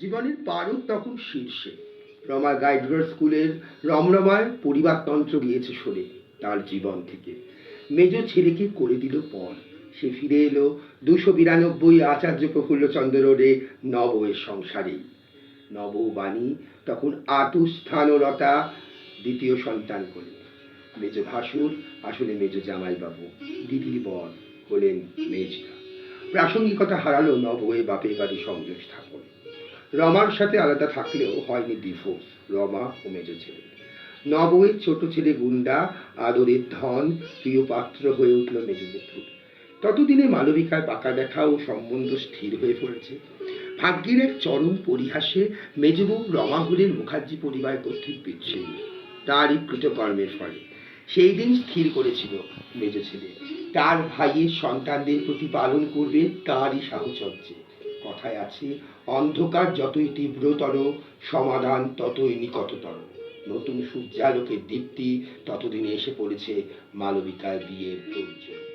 জীবনের পারদ তখন শীর্ষে। রমা গাইডগার স্কুলের রমরমায় পরিবারতন্ত্র গিয়েছে সরে তার জীবন থেকে। মেজ ছেলেকে করে দিল পর। সে ফিরে এলো দুশো বিরানব্বই আচার্য প্রফুল্লচন্দ্র রোডে নবয়ের সংসারে। নববাণী তখন আতুস্থানরতা দ্বিতীয় সন্তান কোলে মেজ ভাসুর, আসলে মেজ জামাইবাবু, দিদির বর হলেন মেজদা প্রাসঙ্গিকতা হারালো নবয়ে বাপের বাড়ি সংযোগ স্থাপন। রমার সাথে আলাদা থাকলেও হয়নি ডিভোর্স রমা ও মেজ ছেলে। নবয়ের ছোট ছেলে গুন্ডা, আদরের ধন, প্রিয় পাত্র হয়ে উঠল মেজদেপুর ততদিনে মালবিকার পাকা দেখা ও সম্বন্ধ স্থির হয়ে পড়েছে। ভাগ্যের এক চরম পরিহাসে মেজবউ রমা হলেন মুখার্জি পরিবার কর্তৃক বিচ্ছিন্ন। তারই কৃতকর্মের ফলে। সেই দিন স্থির করেছিল মেজ ছেলে। তার ভাইয়ের সন্তানদের প্রতি পালন করবে তারই সাহচর্যে। কথায় আছে, অন্ধকার যতই তীব্রতর, সমাধান ততই নিকটতর। নতুন সূর্যালোকের দীপ্তি ততদিনে এসে পড়েছে মালবিকার বিয়ের প্রয়োজন।